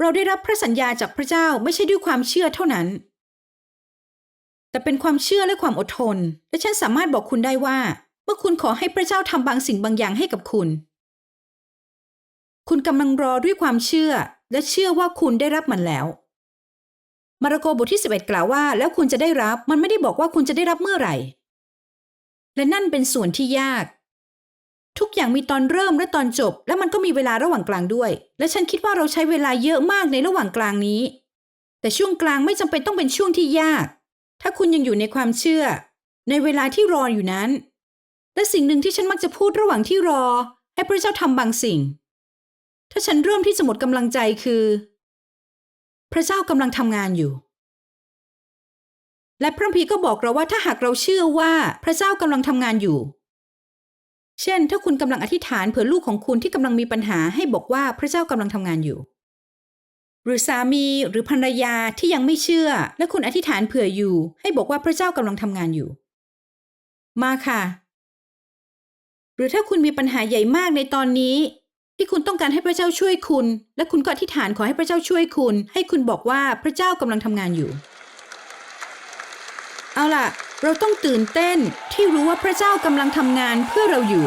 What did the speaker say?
เราได้รับพระสัญญาจากพระเจ้าไม่ใช่ด้วยความเชื่อเท่านั้น แต่เป็นความเชื่อและความอดทน และฉันสามารถบอกคุณได้ว่า เมื่อคุณขอให้พระเจ้าทำบางสิ่งบางอย่างให้กับคุณ คุณกำลังรอด้วยความเชื่อ และเชื่อว่าคุณได้รับมันแล้วมาระโกบทที่ 11 กล่าวว่า แล้วคุณจะได้รับมันไม่ได้บอกว่าคุณจะได้รับเมื่อไหร่ และนั่นเป็นส่วนที่ยาก ทุกอย่างมีตอนเริ่มและตอนจบ และมันก็มีเวลาระหว่างกลางด้วย และฉันคิดว่าเราใช้เวลาเยอะมากในระหว่างกลางนี้ แต่ช่วงกลางไม่จำเป็นต้องเป็นช่วงที่ยาก ถ้าคุณยังอยู่ในความเชื่อ ในเวลาที่รออยู่นั้น และสิ่งหนึ่งที่ฉันมักจะพูดระหว่างที่รอ ให้พระเจ้าทำบางสิ่ง ถ้าฉันเริ่มที่จะหมดกำลังใจคือ พระเจ้ากำลังทำงานอยู่ และพระคัมภีก็บอกเราว่าถ้าหากเราเชื่อว่าพระเจ้ากำลังทำงานอยู่ เช่น ถ้าคุณกำลังอธิษฐานเผื่อลูกของคุณที่กำลังมีปัญหาให้บอกว่าพระเจ้ากำลังทำงานอยู่ หรือสามีหรือภรรยาที่ยังไม่เชื่อ และคุณอธิษฐานเผื่ออยู่ ให้บอกว่าพระเจ้ากำลังทำงานอยู่ มาค่ะ หรือถ้าคุณมีปัญหาใหญ่มากในตอนนี้ ที่คุณต้องการให้พระเจ้าช่วยคุณ และคุณก็อธิษฐานขอให้พระเจ้าช่วยคุณ ให้คุณบอกว่าพระเจ้ากำลังทำงานอยู่ เอาล่ะ เราต้องตื่นเต้นที่รู้ว่าพระเจ้ากำลังทำงานเพื่อเราอยู่